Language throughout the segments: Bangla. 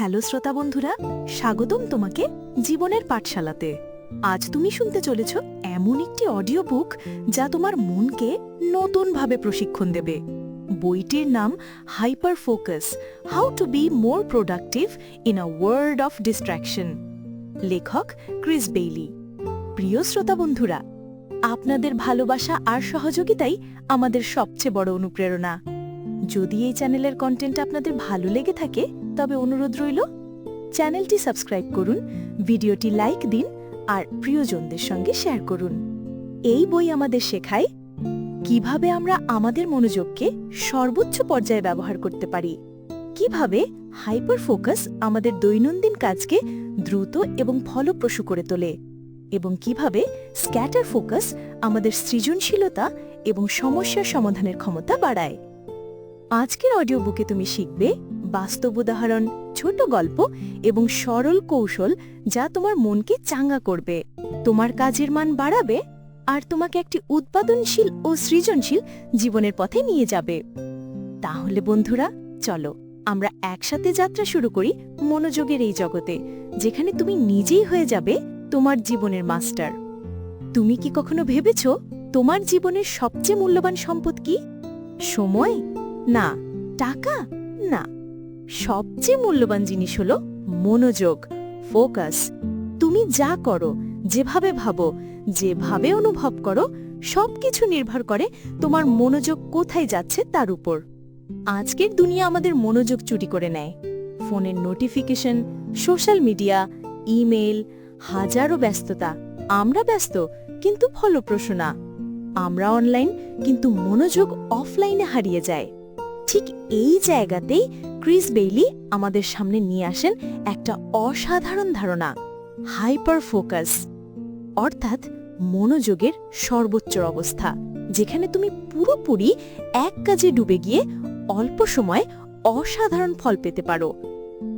হ্যালো শ্রোতা বন্ধুরা, স্বাগতম তোমাকে জীবনের পাঠশালাতে। আজ তুমি শুনতে চলেছ এমন একটি অডিও বুক যা তোমার মনকে নতুনভাবে প্রশিক্ষণ দেবে। বইটির নাম hyperfocus how to be more productive in a world of distraction লেখক ক্রিস বেইলি। প্রিয় শ্রোতা বন্ধুরা, আপনাদের ভালোবাসা আর সহযোগিতাই আমাদের সবচেয়ে বড় অনুপ্রেরণা। যদি এই চ্যানেলের কন্টেন্ট আপনাদের ভালো লেগে থাকে, তবে অনুরোধ রইল, চ্যানেলটি সাবস্ক্রাইব করুন, ভিডিওটি লাইক দিন, আর প্রিয়জনদের সঙ্গে শেয়ার করুন। এই বই আমাদের শেখায় কীভাবে আমরা আমাদের মনোযোগকে সর্বোচ্চ পর্যায়ে ব্যবহার করতে পারি, কীভাবে হাইপার ফোকাস আমাদের দৈনন্দিন কাজকে দ্রুত এবং ফলপ্রসূ করে তোলে, এবং কীভাবে স্ক্যাটার ফোকাস আমাদের সৃজনশীলতা এবং সমস্যার সমাধানের ক্ষমতা বাড়ায়। আজকের অডিও বুকে তুমি শিখবে বাস্তব উদাহরণ, ছোট গল্প এবং সরল কৌশল যা তোমার মনকে চাঙ্গা করবে। তোমার কাজের মান বাড়াবে আর তোমাকে একটি উৎপাদনশীল ও সৃজনশীল জীবনের পথে নিয়ে যাবে। তাহলে বন্ধুরা, চলো আমরা একসাথে যাত্রা শুরু করি মনোযোগের এই জগতে, যেখানে তুমি নিজেই হয়ে যাবে তোমার জীবনের মাস্টার। তুমি কি কখনো ভেবেছ তোমার জীবনের সবচেয়ে মূল্যবান সম্পদ কি? সময়? না, টাকা? না। সবচেয়ে মূল্যবান জিনিস হল মনোযোগ, ফোকাস। তুমি যা করো, যেভাবে ভাবো, যেভাবে অনুভব করো, সবকিছু নির্ভর করে তোমার মনোযোগ কোথায় যাচ্ছে তার উপর। আজকের দুনিয়া আমাদের মনোযোগ চুরি করে নেয়। ফোনের নোটিফিকেশন, সোশ্যাল মিডিয়া, ইমেল, হাজারো ব্যস্ততা। আমরা ব্যস্ত, কিন্তু ফলপ্রসূ না। আমরা অনলাইন, কিন্তু মনোযোগ অফলাইনে হারিয়ে যায়। ঠিক এই জায়গাতেই ক্রিস বেইলি আমাদের সামনে নিয়ে আসেন একটা অসাধারণ ধারণা হাইপার ফোকাস অর্থাৎ মনোযোগের সর্বোচ্চ অবস্থা, যেখানে তুমি পুরোপুরি এক কাজে ডুবে গিয়ে অল্প সময় অসাধারণ ফল পেতে পারো।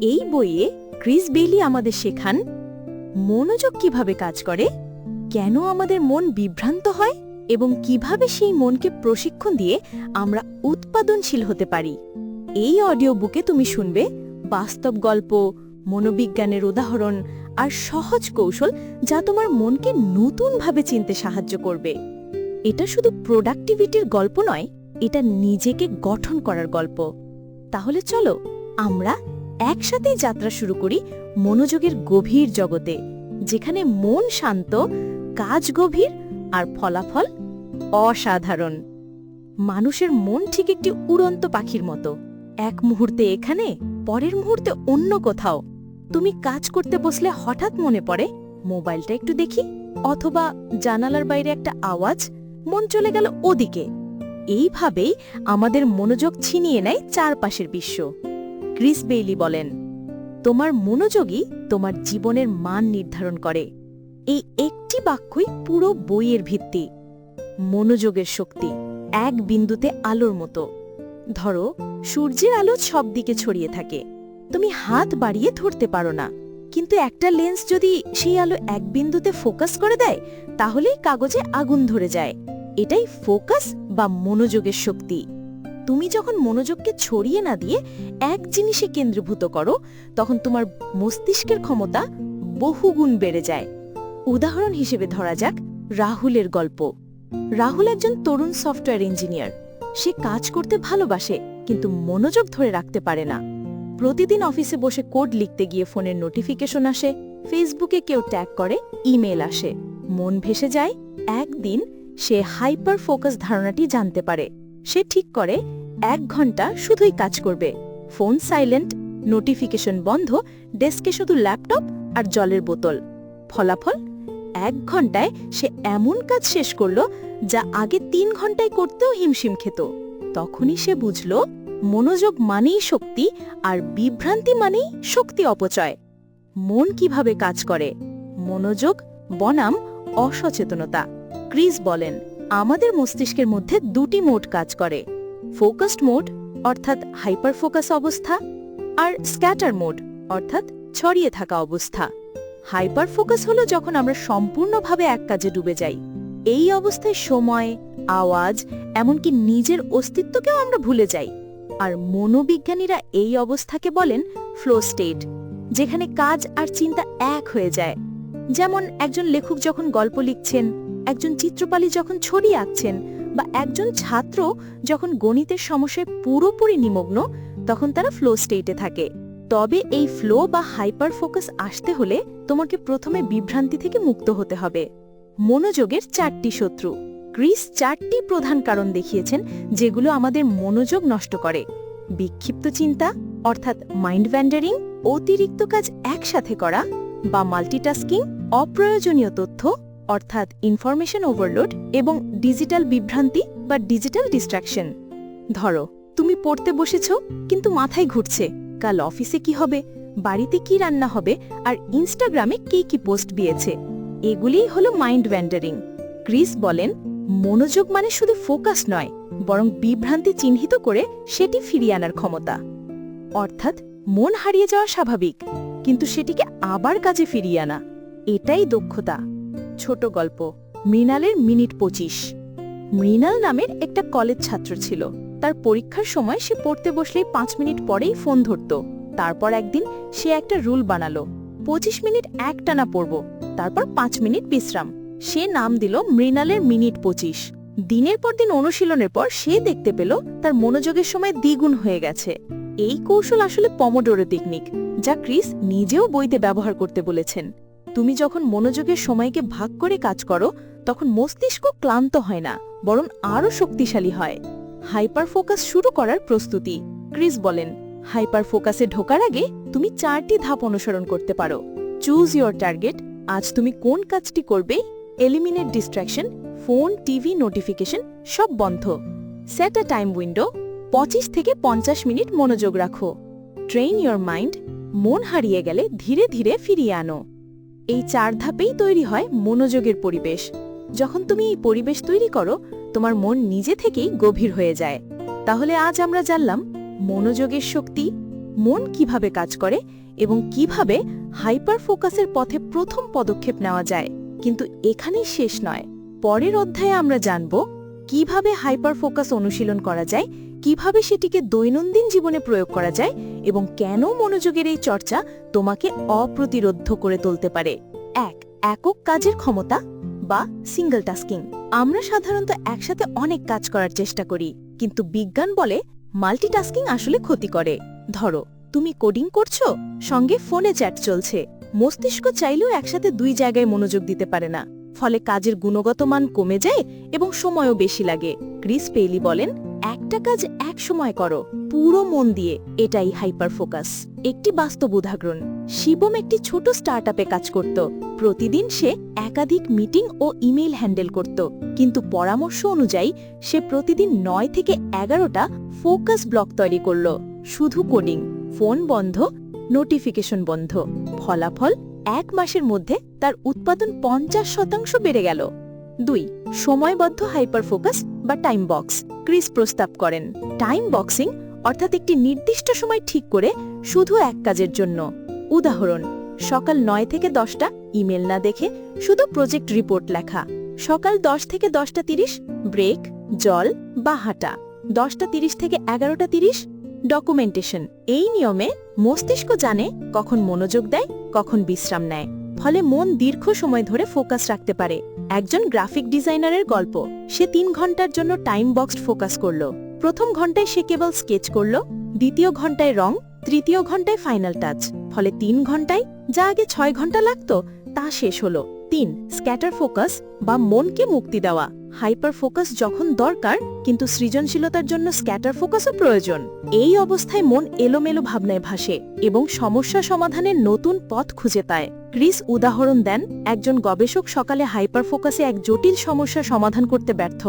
এই বইয়ে ক্রিস বেইলি আমাদের শেখান, মনোযোগ কীভাবে কাজ করে, কেন আমাদের মন বিভ্রান্ত হয়? এবং কীভাবে সেই মনকে প্রশিক্ষণ দিয়ে আমরা উৎপাদনশীল হতে পারি। এই অডিও বুকে তুমি শুনবে বাস্তব গল্প, মনোবিজ্ঞানের উদাহরণ আর সহজ কৌশল যা তোমার মনকে নতুনভাবে চিনতে সাহায্য করবে। এটা শুধু প্রোডাক্টিভিটির গল্প নয়, এটা নিজেকে গঠন করার গল্প। তাহলে চলো আমরা একসাথেই যাত্রা শুরু করি মনোযোগের গভীর জগতে, যেখানে মন শান্ত, কাজ গভীর আর ফলাফল অসাধারণ। মানুষের মন ঠিক একটি উড়ন্ত পাখির মতো। এক মুহূর্তে এখানে, পরের মুহূর্তে অন্য কোথাও। তুমি কাজ করতে বসলে হঠাৎ মনে পড়ে, মোবাইলটা একটু দেখি, অথবা জানালার বাইরে একটা আওয়াজ, মন চলে গেল ওদিকে। এইভাবেই আমাদের মনোযোগ ছিনিয়ে নেয় চারপাশের বিশ্ব। ক্রিস বেইলি বলেন, তোমার মনোযোগই তোমার জীবনের মান নির্ধারণ করে। এই একটি বাক্যই পুরো বইয়ের ভিত্তি। মনোযোগের শক্তি এক বিন্দুতে আলোর মতো। ধরো, সূর্যের আলো সব দিকে ছড়িয়ে থাকে। তুমি হাত বাড়িয়ে ধরতে পারো না। কিন্তু একটা লেন্স যদি সেই আলো এক বিন্দুতে ফোকাস করে দেয়, তাহলেই কাগজে আগুন ধরে যায়। এটাই ফোকাস বা মনোযোগের শক্তি। তুমি যখন মনোযোগকে ছড়িয়ে না দিয়ে এক জিনিসে কেন্দ্রীভূত করো, তখন তোমার মস্তিষ্কের ক্ষমতা বহুগুণ বেড়ে যায়। উদাহরণ হিসেবে ধরা যাক রাহুলের গল্প। রাহুল একজন তরুণ সফটওয়্যার ইঞ্জিনিয়ার। সে কাজ করতে ভালোবাসে, কিন্তু মনোযোগ ধরে রাখতে পারে না। প্রতিদিন অফিসে বসে কোড লিখতে গিয়ে ফোনের নোটিফিকেশন আসে, ফেসবুকে কেউ ট্যাগ করে, ইমেল আসে। মন ভেসে যায়, একদিন সে হাইপার ফোকাস ধারণাটি জানতে পারে। সে ঠিক করে, এক ঘণ্টা শুধুই কাজ করবে। ফোন সাইলেন্ট, নোটিফিকেশন বন্ধ, ডেস্কে শুধু ল্যাপটপ আর জলের বোতল। ফলাফল এক ঘন্টায় সে এমন কাজ শেষ করল যা আগে তিন ঘন্টায় করতেও হিমশিম খেত। তখনই সে বুঝল, মনোযোগ মানেই শক্তি আর বিভ্রান্তি মানেই শক্তি অপচয়। মন কীভাবে কাজ করে? মনোযোগ, বনাম, অসচেতনতা। ক্রিস বলেন, আমাদের মস্তিষ্কের মধ্যে দুটি মোড কাজ করে। ফোকাসড মোড, অর্থাৎ হাইপার ফোকাস অবস্থা, আর স্ক্যাটার মোড, অর্থাৎ ছড়িয়ে থাকা অবস্থা। হাইপার ফোকাস হলো যখন আমরা সম্পূর্ণভাবে এক কাজে ডুবে যাই। এই অবস্থায় সময়, আওয়াজ, এমনকি নিজের অস্তিত্বকেও আমরা ভুলে যাই। আর মনোবিজ্ঞানীরা এই অবস্থাকে বলেন ফ্লো স্টেট, যেখানে কাজ আর চিন্তা এক হয়ে যায়। যেমন একজন লেখক যখন গল্প লিখছেন, একজন চিত্রপালী যখন ছবি আঁকছেন, বা একজন ছাত্র যখন গণিতের সমস্যায় পুরোপুরি নিমগ্ন, তখন তারা ফ্লো স্টেটে থাকে। তবে এই ফ্লো বা হাইপার ফোকাস আসতে হলে তোমাকে প্রথমে বিভ্রান্তি থেকে মুক্ত হতে হবে। মনোযোগের চারটি শত্রু। ক্রিস চারটি প্রধান কারণ দেখিয়েছেন যেগুলো আমাদের মনোযোগ নষ্ট করে। বিক্ষিপ্ত চিন্তা, অর্থাৎ মাইন্ড ভ্যান্ডারিং অতিরিক্ত কাজ একসাথে করা বা মাল্টিটাস্কিং অপ্রয়োজনীয় তথ্য, অর্থাৎ ইনফরমেশন ওভারলোড এবং ডিজিটাল বিভ্রান্তি বা ডিজিটাল ডিস্ট্রাকশন ধরো, তুমি পড়তে বসেছ, কিন্তু মাথায় ঘুরছে। কাল অফিসে কি হবে, বাড়িতে কি রান্না হবে আর ইনস্টাগ্রামে কে কি পোস্ট দিয়েছে, এগুলিই হলো মাইন্ড ভ্যান্ডারিং ক্রিস বলেন, মনোযোগ মানে শুধু ফোকাস নয়, বরং বিভ্রান্তি চিহ্নিত করে সেটি ফিরিয়ে আনার ক্ষমতা। অর্থাৎ মন হারিয়ে যাওয়া স্বাভাবিক, কিন্তু সেটিকে আবার কাজে ফিরিয়ে আনা, এটাই দক্ষতা। ছোট গল্প, মৃণালের মিনিট পঁচিশ। মৃণাল নামের একটা কলেজ ছাত্র ছিল। তার পরীক্ষার সময় সে পড়তে বসলেই পাঁচ মিনিট পরেই ফোন ধরত। তারপর একদিন সে একটা রুল বানালো। পঁচিশ মিনিট একটানা পড়ব, তারপর পাঁচ মিনিট বিশ্রাম। সে নাম দিল মৃণালের মিনিট পঁচিশ। দিনের পর দিন অনুশীলনের পর সে দেখতে পেল তার মনোযোগের সময় দ্বিগুণ হয়ে গেছে। এই কৌশল আসলে পমোডোরো টেকনিক যা ক্রিস নিজেও বইতে ব্যবহার করতে বলেছেন। তুমি যখন মনোযোগের সময়কে ভাগ করে কাজ করো, তখন মস্তিষ্ক ক্লান্ত হয় না, বরং আরও শক্তিশালী হয়। হাইপার ফোকাস শুরু করার প্রস্তুতি। ক্রিস বলেন হাইপার ফোকাসে ঢোকার আগে তুমি চারটি ধাপ অনুসরণ করতে পারো। চুজ ইয়োর টার্গেট, আজ তুমি কোন কাজটি করবে, eliminate distraction, phone, TV, notification, সব বন্ধ। সেট আ টাইম উইন্ডো, পঁচিশ থেকে পঞ্চাশ মিনিট মনোযোগ রাখো। ট্রেন ইয়োর মাইন্ড, মন হারিয়ে গেলে ধীরে ধীরে ফিরিয়ে আনো। এই চার ধাপেই তৈরি হয় মনোযোগের পরিবেশ। যখন তুমি এই পরিবেশ তৈরি করো তোমার মন নিজে থেকেই গভীর হয়ে যায়। তাহলে আজ আমরা জানলাম, মনোযোগের শক্তি, মন কীভাবে কাজ করে এবং কীভাবে হাইপার ফোকাসের পথে প্রথম পদক্ষেপ নেওয়া যায়। কিন্তু এখানেই শেষ নয়। পরের অধ্যায়ে আমরা জানব, কীভাবে হাইপার ফোকাস অনুশীলন করা যায়, কীভাবে সেটিকে দৈনন্দিন জীবনে প্রয়োগ করা যায় এবং কেন মনোযোগের এই চর্চা তোমাকে অপ্রতিরোধ্য করে তুলতে পারে। এক, একক কাজের ক্ষমতা। বা সিঙ্গল টাস্কিং আমরা সাধারণত একসাথে অনেক কাজ করার চেষ্টা করি, কিন্তু বিজ্ঞান বলে মাল্টিটাস্কিং আসলে ক্ষতি করে। ধরো, তুমি কোডিং করছ, সঙ্গে ফোনে চ্যাট চলছে। মস্তিষ্ক চাইলেও একসাথে দুই জায়গায় মনোযোগ দিতে পারে না। ফলে কাজের গুণগত মান কমে যায় এবং সময়ও বেশি লাগে। ক্রিস পেইলি বলেন, একটা কাজ এক সময় করো, পুরো মন দিয়ে। এটাই হাইপার ফোকাস একটি বাস্তব উদাহরণ। শিবম একটি ছোট স্টার্টআপে কাজ করত। প্রতিদিন সে একাধিক মিটিং ও ইমেইল হ্যান্ডেল করত। কিন্তু পরামর্শ অনুযায়ী, সে প্রতিদিন নয় থেকে এগারোটা ফোকাস ব্লক তৈরি করল। শুধু কোডিং ফোন বন্ধ নোটিফিকেশন বন্ধ। ফলাফল এক মাসের মধ্যে তার উৎপাদন পঞ্চাশ শতাংশ বেড়ে গেল। দুই, সময়বদ্ধ হাইপার ফোকাস বা টাইম বক্স ক্রিস প্রস্তাব করেন। টাইম বক্সিং অর্থাৎ একটি নির্দিষ্ট সময় ঠিক করে শুধু এক কাজের জন্য। উদাহরণ, সকাল নয় থেকে দশটা, ইমেল না দেখে শুধু প্রজেক্ট রিপোর্ট লেখা। সকাল দশ থেকে দশটা তিরিশ, ব্রেক, জল বা হাঁটা। দশটা তিরিশ থেকে এগারোটা তিরিশ, ডকুমেন্টেশন। এই নিয়মে মস্তিষ্ক জানে কখন মনোযোগ দেয়, কখন বিশ্রাম নেয়। ফলে মন দীর্ঘ সময় ধরে ফোকাস রাখতে পারে। একজন গ্রাফিক ডিজাইনারের গল্প, সে তিন ঘণ্টার জন্য টাইম বক্সড ফোকাস করল। প্রথম ঘন্টায় সে কেবল স্কেচ করল, দ্বিতীয় ঘন্টায় রং তৃতীয় ঘন্টায় ফাইনাল টাচ ফলে তিন ঘন্টায় যা আগে ছয় ঘণ্টা লাগত, তা শেষ হলো। তিন স্ক্যাটার ফোকাস বা মনকে মুক্তি দেওয়া। হাইপার ফোকাস যখন দরকার, কিন্তু সৃজনশীলতার জন্য স্ক্যাটার ফোকাসও প্রয়োজন। এই অবস্থায় মন এলোমেলো ভাবনায় ভাসে এবং সমস্যা সমাধানের নতুন পথ খুঁজে পায়। ক্রিস উদাহরণ দেন, একজন গবেষক সকালে হাইপার ফোকাসে এক জটিল সমস্যা সমাধান করতে ব্যর্থ।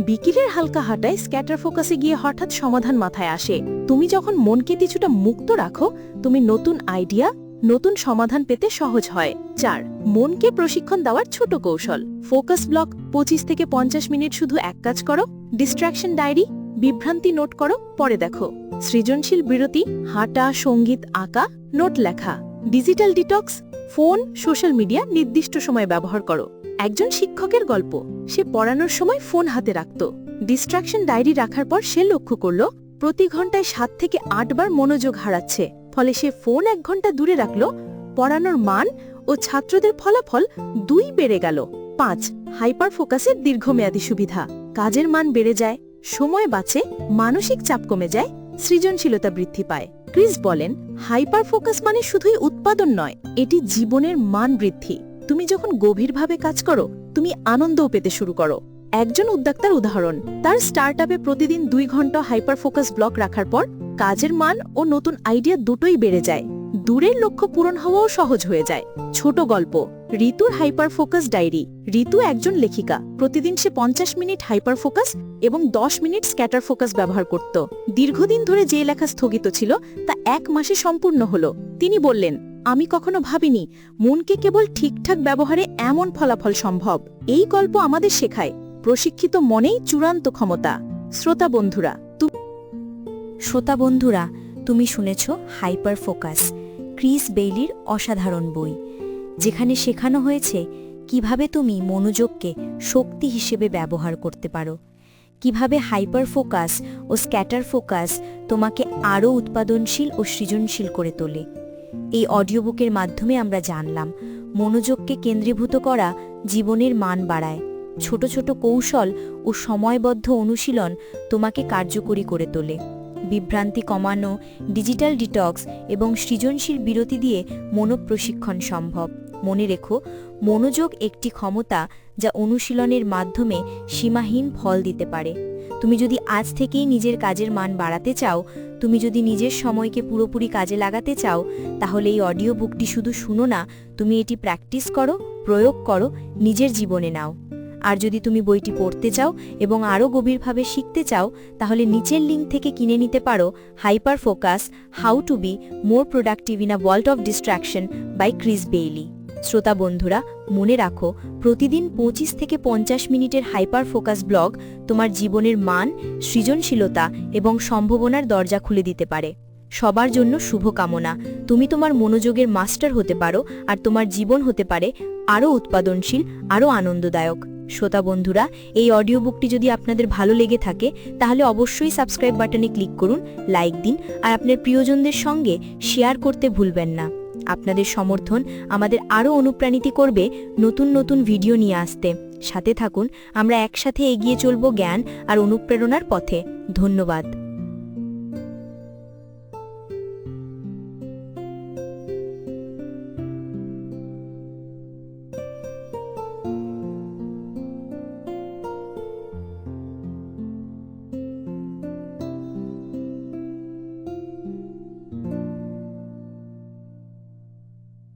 বিকিরের হালকা হাঁটায় স্ক্যাটার ফোকাসে গিয়ে হঠাৎ সমাধান মাথায় আসে। তুমি যখন মনকে কিছুটা মুক্ত রাখো, তুমি নতুন আইডিয়া, নতুন সমাধান পেতে সহজ হয়। চার, মনকে প্রশিক্ষণ দেওয়ার ছোট কৌশল। ফোকাস ব্লক পঁচিশ থেকে পঞ্চাশ মিনিট শুধু এক কাজ করো। ডিস্ট্রাকশন ডায়েরি, বিভ্রান্তি নোট করো, পরে দেখো। সৃজনশীল বিরতি, হাঁটা, সংগীত, আঁকা, নোট লেখা। Digital detox phone, social media নির্দিষ্ট সময় ব্যবহার করো। একজন শিক্ষকের গল্প। সে পড়ানোর সময় ফোন হাতে রাখত। ডিস্ট্রাকশন ডায়েরি রাখার পর সে লক্ষ্য করল, প্রতি ঘন্টায় সাত থেকে আটবার মনোযোগ হারাচ্ছে। ফলে সে ফোন এক ঘণ্টা দূরে রাখল, পড়ানোর মান ও ছাত্রদের ফলাফল দুই বেড়ে গেল। পাঁচ হাইপার ফোকাসের দীর্ঘমেয়াদী সুবিধা। কাজের মান বেড়ে যায়, সময় বাঁচে, মানসিক চাপ কমে যায় সৃজনশীলতা বৃদ্ধি পায়। ক্রিস বলেন হাইপার ফোকাস মানে শুধুই উৎপাদন নয়, এটি জীবনের মান বৃদ্ধি। তুমি যখন গভীরভাবে কাজ করো, তুমি আনন্দও পেতে শুরু করো। একজন উদ্যোক্তার উদাহরণ, তার স্টার্টআপে প্রতিদিন দুই ঘণ্টা হাইপার ফোকাস ব্লক রাখার পর, কাজের মান ও নতুন আইডিয়া দুটোই বেড়ে যায়। দূরের লক্ষ্য পূরণ হওয়াও সহজ হয়ে যায়। ছোট গল্প। ঋতুর হাইপার ফোকাস ডায়েরি। ঋতু একজন লেখিকা। প্রতিদিন সে পঞ্চাশ মিনিট হাইপার ফোকাস এবং দশ মিনিট স্ক্যাটার ফোকাস ব্যবহার করত। দীর্ঘদিন ধরে যে লেখা স্থগিত ছিল, তা এক মাসে সম্পূর্ণ হল। তিনি বললেন, আমি কখনো ভাবিনি, মনকে কেবল ঠিকঠাক ব্যবহারে এমন ফলাফল সম্ভব। এই গল্প আমাদের শেখায়, প্রশিক্ষিত মনেই চূড়ান্ত ক্ষমতা। শ্রোতা বন্ধুরা শ্রোতা বন্ধুরা, তুমি শুনেছ হাইপার ফোকাস ক্রিস বেইলির অসাধারণ বই। যেখানে শেখানো হয়েছে কীভাবে তুমি মনোযোগকে শক্তি হিসেবে ব্যবহার করতে পারো, কীভাবে হাইপার ফোকাস ও স্ক্যাটার ফোকাস তোমাকে আরও উৎপাদনশীল ও সৃজনশীল করে তোলে। এই অডিও বুকের মাধ্যমে আমরা জানলাম, মনোযোগকে কেন্দ্রীভূত করা জীবনের মান বাড়ায়, ছোট ছোট কৌশল ও সময়বদ্ধ অনুশীলন তোমাকে কার্যকরী করে তোলে। বিভ্রান্তি কমানো, ডিজিটাল ডিটক্স এবং সৃজনশীল বিরতি দিয়ে মনোপ্রশিক্ষণ সম্ভব। মনে রেখো, মনোযোগ একটি ক্ষমতা যা অনুশীলনের মাধ্যমে সীমাহীন ফল দিতে পারে। তুমি যদি আজ থেকেই নিজের কাজের মান বাড়াতে চাও, তুমি যদি নিজের সময়কে পুরোপুরি কাজে লাগাতে চাও, তাহলে এই অডিও বুকটি শুধু শুনো না, তুমি এটি প্র্যাকটিস করো, প্রয়োগ করো, নিজের জীবনে নাও। আর যদি তুমি বইটি পড়তে চাও এবং আরও গভীরভাবে শিখতে চাও, তাহলে নিচের লিঙ্ক থেকে কিনে নিতে পারো hyper focus how to be, more productive in a world of distraction, by Chris Bailey. শ্রোতা বন্ধুরা, মনে রাখো, প্রতিদিন পঁচিশ থেকে পঞ্চাশ মিনিটের হাইপার ফোকাস ব্লগ তোমার জীবনের মান, সৃজনশীলতা এবং সম্ভাবনার দরজা খুলে দিতে পারে। সবার জন্য শুভকামনা। তুমি তোমার মনোযোগের মাস্টার হতে পারো আর তোমার জীবন হতে পারে আরও উৎপাদনশীল, আরও আনন্দদায়ক। শ্রোতা বন্ধুরা, এই অডিও বুকটি যদি আপনাদের ভালো লেগে থাকে, তাহলে অবশ্যই সাবস্ক্রাইব বাটনে ক্লিক করুন, লাইক দিন আর আপনার প্রিয়জনদের সঙ্গে শেয়ার করতে ভুলবেন না। আপনাদের সমর্থন আমাদের আরও অনুপ্রাণিত করবে নতুন নতুন ভিডিও নিয়ে আসতে। সাথে থাকুন, আমরা একসাথে এগিয়ে চলব জ্ঞান আর অনুপ্রেরণার পথে। ধন্যবাদ।